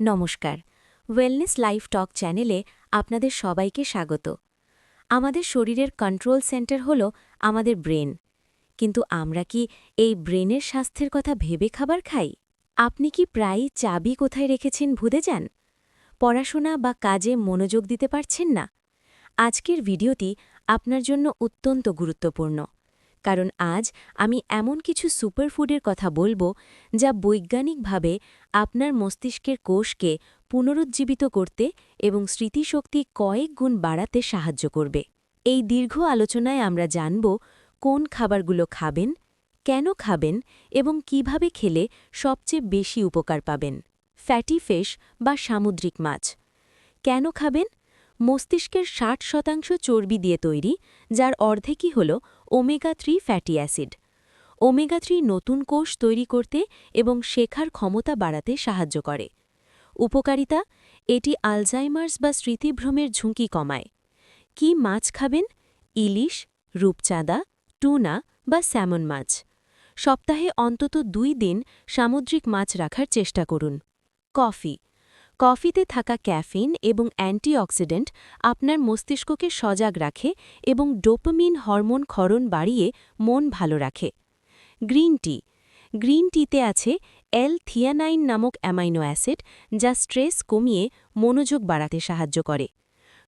নমস্কার। Wellness life টক চ্যানেলে আপনাদের সবাইকে স্বাগত। আমাদের শরীরের কন্ট্রোল সেন্টার হল আমাদের ব্রেন কিন্তু আমরা কি এই ব্রেনের স্বাস্থ্যের কথা ভেবে খাবার খাই? আপনি কি প্রায়ই চাবি কোথায় রেখেছেন ভুলে যান? পড়াশোনা বা কাজে মনোযোগ দিতে পারছেন না? আজকের ভিডিওটি আপনার জন্য অত্যন্ত গুরুত্বপূর্ণ। কারণ আজ আমি এমন কিছু সুপারফুডের কথা বলব যা বৈজ্ঞানিকভাবে আপনার মস্তিষ্কের কোষকে পুনরুজ্জীবিত করতে এবং স্মৃতিশক্তি কয়েক গুণ বাড়াতে সাহায্য করবে। এই দীর্ঘ আলোচনায় আমরা জানব কোন খাবারগুলো খাবেন, কেন খাবেন এবং কীভাবে খেলে সবচেয়ে বেশি উপকার পাবেন। ফ্যাটি ফিশ বা সামুদ্রিক মাছ। কেন খাবেন? মস্তিষ্কের ষাট শতাংশ চর্বি দিয়ে তৈরি, যার অর্ধেকই হল omega three fatty acid. Omega three নতুন কোষ তৈরি করতে এবং শেখার ক্ষমতা বাড়াতে সাহায্য করে। উপকারিতা, এটি আলজাইমার্স বা স্মৃতিভ্রমের ঝুঁকি কমায়। কি মাছ খাবেন? ইলিশ, রূপচাঁদা, টুনা বা স্যামন মাছ। সপ্তাহে অন্তত দুই দিন সামুদ্রিক মাছ রাখার চেষ্টা করুন। কফি কফিতে থাকা ক্যাফিন এবং অ্যান্টিঅক্সিডেন্ট আপনার মস্তিষ্ককে সজাগ রাখে এবং ডোপামিন হরমোন ক্ষরণ বাড়িয়ে মন ভালো রাখে। Green tea. গ্রিন টিতে আছে এল থিয়ানাইন নামক অ্যামাইনো অ্যাসিড যা স্ট্রেস কমিয়ে মনোযোগ বাড়াতে সাহায্য করে।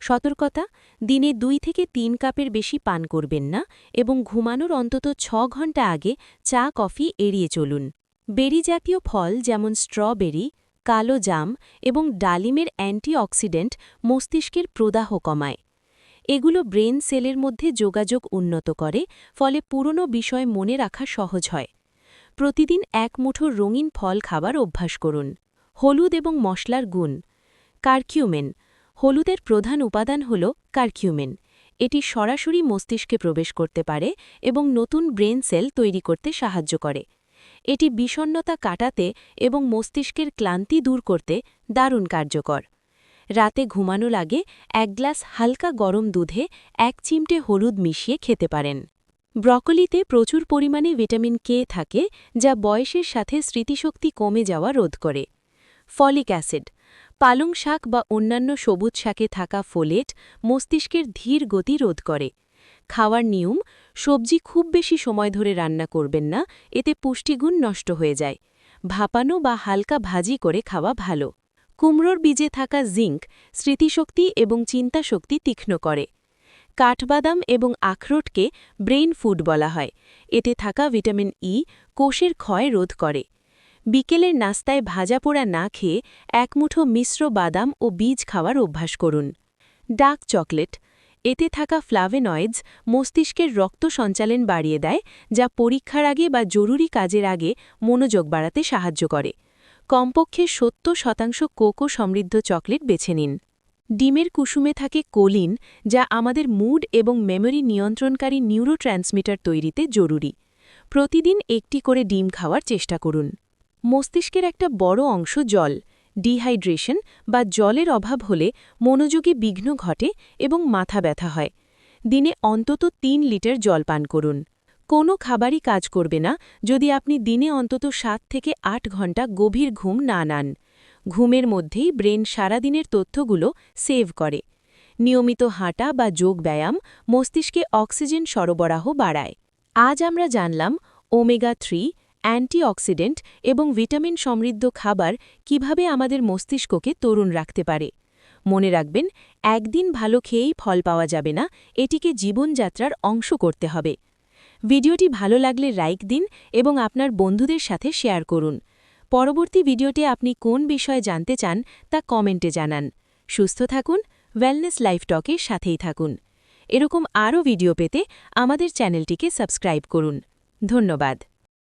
সতর্কতা, দিনে দুই থেকে তিন কাপের বেশি পান করবেন না এবং ঘুমানোর অন্তত ছ ঘণ্টা আগে চা কফি এড়িয়ে চলুন। বেরি জাতীয় ফল যেমন স্ট্রবেরি কালো জাম এবং ডালিমের অ্যান্টিঅক্সিডেন্ট মস্তিষ্কের প্রদাহ কমায়। এগুলো ব্রেন সেলের মধ্যে যোগাযোগ উন্নত করে, ফলে পুরনো বিষয় মনে রাখা সহজ হয়। প্রতিদিন এক মুঠো রঙিন ফল খাবার অভ্যাস করুন। হলুদ এবং মশলার গুণ। কার্কিউমেন। হলুদের প্রধান উপাদান হল কার্কিউমেন। এটি সরাসরি মস্তিষ্কে প্রবেশ করতে পারে এবং নতুন ব্রেন সেল তৈরি করতে সাহায্য করে। এটি বিষণ্নতা কাটাতে এবং মস্তিষ্কের ক্লান্তি দূর করতে দারুণ কার্যকর। রাতে ঘুমানো লাগে এক গ্লাস হালকা গরম দুধে এক চিমটে হলুদ মিশিয়ে খেতে পারেন। ব্রকলিতে প্রচুর পরিমাণে ভিটামিন কে থাকে, যা বয়সের সাথে স্মৃতিশক্তি কমে যাওয়া রোধ করে। ফলিক অ্যাসিড, পালং শাক বা অন্যান্য সবুজ শাকে থাকা ফোলেট মস্তিষ্কের ধীর গতি রোধ করে। খাওয়ার নিয়ম সবজি খুব বেশি সময় ধরে রান্না করবেন না, এতে পুষ্টিগুণ নষ্ট হয়ে যায়। ভাপানো বা হালকা ভাজি করে খাওয়া ভালো। কুমড়োর বীজে থাকা জিঙ্ক স্মৃতিশক্তি এবং চিন্তাশক্তি তীক্ষ্ণ করে। কাঠবাদাম এবং আখরোটকে ব্রেইন ফুড বলা হয়। এতে থাকা ভিটামিন ই কোষের ক্ষয় রোধ করে। বিকেলের নাস্তায় ভাজা পোড়া না খেয়ে এক মুঠো মিশ্র বাদাম ও বীজ খাওয়ার অভ্যাস করুন। ডার্ক চকলেট এতে থাকা ফ্লাভেনয়েডস মস্তিষ্কের রক্ত সঞ্চালন বাড়িয়ে দেয়, যা পরীক্ষার আগে বা জরুরি কাজের আগে মনোযোগ বাড়াতে সাহায্য করে। কমপক্ষে সত্তর শতাংশ কোকো সমৃদ্ধ চকলেট বেছে নিন। ডিমের কুসুমে থাকে কোলিন, যা আমাদের মুড এবং মেমোরি নিয়ন্ত্রণকারী নিউরো তৈরিতে জরুরি। প্রতিদিন একটি করে ডিম খাওয়ার চেষ্টা করুন। মস্তিষ্কের একটা বড় অংশ জল ডিহাইড্রেশন বা জলের অভাব হলে মনোযোগে বিঘ্ন ঘটে এবং মাথা ব্যথা হয়। দিনে অন্তত তিন লিটার জল পান করুন। কোনো খাবারই কাজ করবে না যদি আপনি দিনে অন্তত সাত থেকে আট ঘণ্টা গভীর ঘুম না নান। ঘুমের মধ্যেই ব্রেন সারাদিনের তথ্যগুলো সেভ করে। নিয়মিত হাঁটা বা যোগ ব্যায়াম মস্তিষ্কে অক্সিজেন সরবরাহ বাড়ায়। আজ আমরা জানলাম ওমেগা থ্রি অ্যান্টিঅক্সিডেন্ট এবং ভিটামিন সমৃদ্ধ খাবার কীভাবে আমাদের মস্তিষ্ককে তরুণ রাখতে পারে। মনে রাখবেন, একদিন ভালো খেয়েই ফল পাওয়া যাবে না, এটিকে জীবনযাত্রার অংশ করতে হবে। ভিডিওটি ভালো লাগলে লাইক দিন এবং আপনার বন্ধুদের সাথে শেয়ার করুন। পরবর্তী ভিডিওতে আপনি কোন বিষয়ে জানতে চান তা কমেন্টে জানান। সুস্থ থাকুন ওয়েলনেস লাইফ টকের সাথেই থাকুন। এরকম আরও ভিডিও পেতে আমাদের চ্যানেলটিকে সাবস্ক্রাইব করুন। ধন্যবাদ।